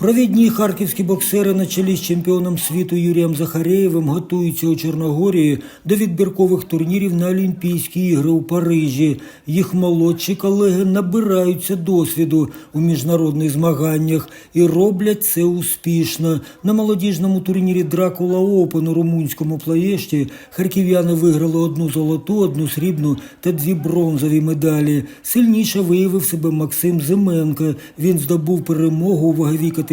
Провідні харківські боксери на чолі з чемпіоном світу Юрієм Захарєєвим готуються у Чорногорії до відбіркових турнірів на Олімпійські ігри у Парижі. Їх молодші колеги набираються досвіду у міжнародних змаганнях і роблять це успішно. На молодіжному турнірі Дракула Опен у румунському плаєшті харків'яни виграли одну золоту, одну срібну та дві бронзові медалі. Сильніше виявив себе Максим Зименко. Він здобув перемогу у ваговій категорії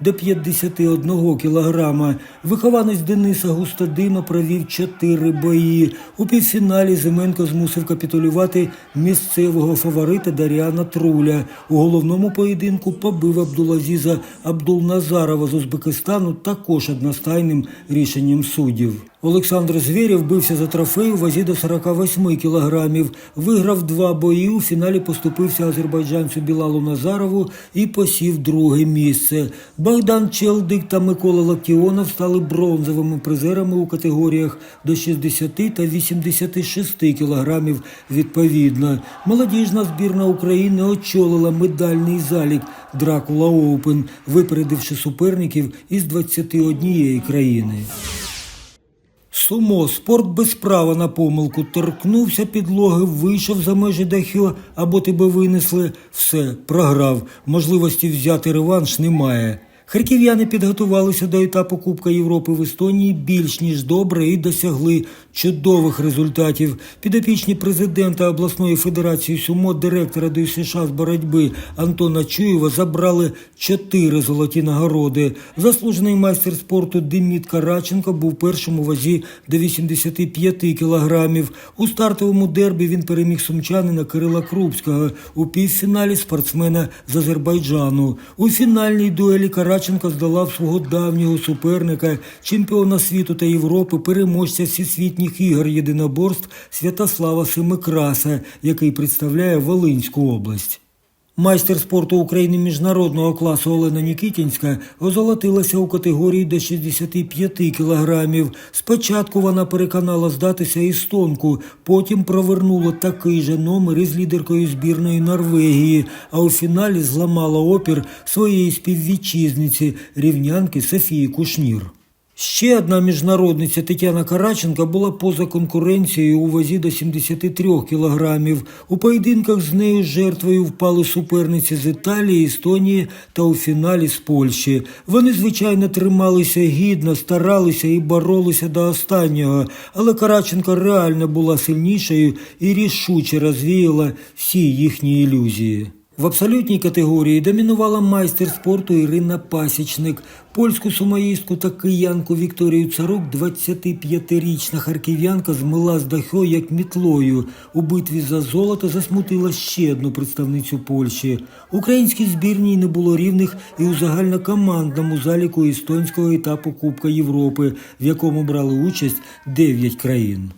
до 51 кілограма. Вихованець Дениса Густадима провів чотири бої. У півфіналі Зименко змусив капітулювати місцевого фаворита Даріана Труля. У головному поєдинку побив Абдулазіза Абдулназарова з Узбекистану також одностайним рішенням суддів. Олександр Звєрєв бився за трофей у вазі до 48 кілограмів. Виграв два бої. У фіналі поступився азербайджанцю Білалу Назарову і посів друге місце. Богдан Челдик та Микола Лактіонов стали бронзовими призерами у категоріях до 60 та 86 кілограмів відповідно. Молодіжна збірна України очолила медальний залік Дракула Оупен, випередивши суперників із 21 країни. Сумо, спорт без права на помилку, торкнувся підлоги, вийшов за межі дахіо або тебе винесли. Все, програв. Можливості взяти реванш немає. Харків'яни підготувалися до етапу Кубка Європи в Естонії більш ніж добре і досягли чудових результатів. Підопічні президента обласної федерації сумо, директора ДЮСШ з боротьби Антона Чуєва забрали чотири золоті нагороди. Заслужений майстер спорту Деміт Караченко був першим у вазі до 85 кілограмів. У стартовому дербі він переміг сумчанина Кирила Крупського. У півфіналі спортсмена з Азербайджану. У фінальній дуелі Караченко здолав свого давнього суперника, чемпіона світу та Європи, переможця всесвітніх ігор єдиноборств Святослава Семикраса, який представляє Волинську область. Майстер спорту України міжнародного класу Олена Нікітінська озолотилася у категорії до 65 кілограмів. Спочатку вона переконала здатися естонку, потім провернула такий же номер із лідеркою збірної Норвегії, а у фіналі зламала опір своєї співвітчизниці рівнянки Софії Кушнір. Ще одна міжнародниця Тетяна Караченка була поза конкуренцією у вазі до 73 кілограмів. У поєдинках з нею жертвою впали суперниці з Італії, Естонії та у фіналі з Польщі. Вони, звичайно, трималися гідно, старалися і боролися до останнього, але Караченко реально була сильнішою і рішуче розвіяла всі їхні ілюзії. В абсолютній категорії домінувала майстер спорту Ірина Пасічник. Польську сумоїстку та киянку Вікторію Царук 25-річна харків'янка змила з дахо як мітлою. У битві за золото засмутила ще одну представницю Польщі. Українській збірній не було рівних і у загальнокомандному заліку естонського етапу Кубка Європи, в якому брали участь 9 країн.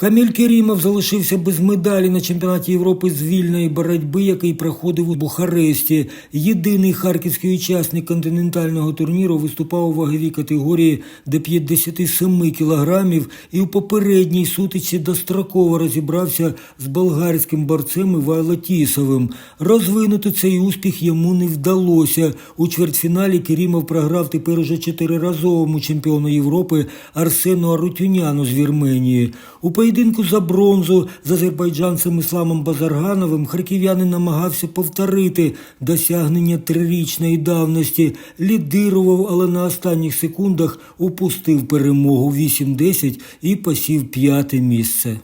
Каміль Керімов залишився без медалі на чемпіонаті Європи з вільної боротьби, який проходив у Бухаресті. Єдиний харківський учасник континентального турніру виступав у ваговій категорії до 57 кілограмів і у попередній сутичці достроково розібрався з болгарським борцем Івайло Тісовим. Розвинути цей успіх йому не вдалося. У чвертьфіналі Керімов програв тепер уже чотириразовому чемпіону Європи Арсену Арутюняну з Вірменії. У поєдинку за бронзу з азербайджанцем Ісламом Базаргановим харків'янин намагався повторити досягнення трирічної давності, лідирував, але на останніх секундах упустив перемогу 8-10 і посів п'яте місце.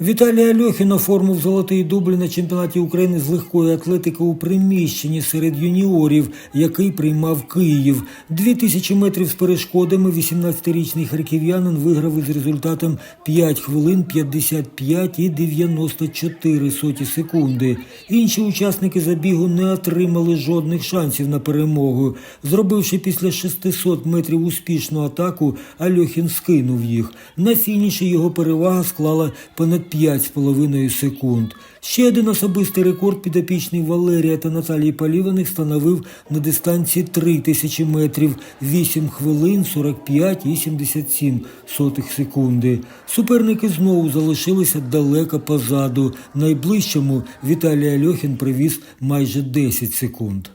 Віталій Альохін оформив золотий дубль на чемпіонаті України з легкої атлетики у приміщенні серед юніорів, який приймав Київ. Дві тисячі метрів з перешкодами 18-річний харків'янин виграв із результатом 5 хвилин 55 і 94 соті секунди. Інші учасники забігу не отримали жодних шансів на перемогу. Зробивши після 600 метрів успішну атаку, Альохін скинув їх. На фініші його перевага склала понад 5,5 секунд. Ще один особистий рекорд підопічний Валерія та Наталії Поліваних становив на дистанції 3 тисячі метрів 8 хвилин 45 і 77 сотих секунди. Суперники знову залишилися далеко позаду. Найближчому Віталій Альохін привіз майже 10 секунд.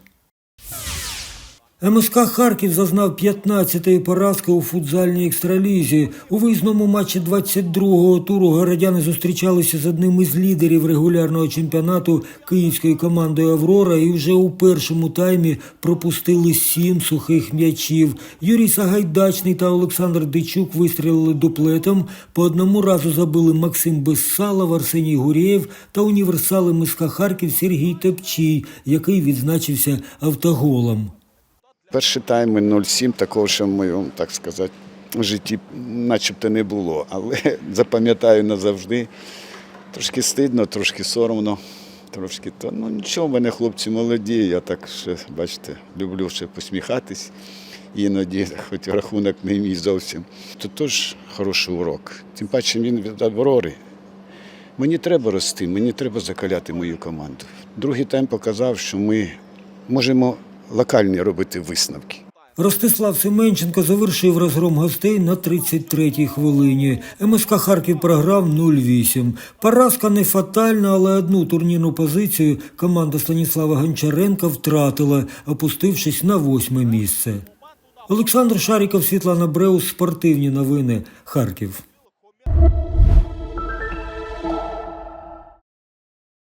МСК Харків зазнав 15-ї поразки у футзальній екстралізі. У виїзному матчі 22-го туру городяни зустрічалися з одним із лідерів регулярного чемпіонату київською командою Аврора і вже у першому таймі пропустили сім сухих м'ячів. Юрій Сагайдачний та Олександр Дичук вистрілили дуплетом. По одному разу забили Максим Безсалов, Арсеній Гурєєв та універсали МСК Харків Сергій Топчій, який відзначився автоголом. Перший тайм ми 0-7, такого ще в моєму, так сказати, житті начебто не було. Але запам'ятаю назавжди. Трошки стидно, трошки соромно, трошки то. Ну нічого, в мене хлопці молоді, я так ще, бачите, люблю ще посміхатись. Іноді, хоч рахунок не мій зовсім. То теж хороший урок. Тим паче він від Аврори. Мені треба рости, мені треба закаляти мою команду. Другий тайм показав, що ми можемо локальні робити висновки. Ростислав Семенченко завершив розгром гостей на 33-й хвилині. МСК Харків програв 0-8. Поразка не фатальна, але одну турнірну позицію команда Станіслава Гончаренка втратила, опустившись на восьме місце. Олександр Шаріков, Світлана Бреус, спортивні новини, Харків.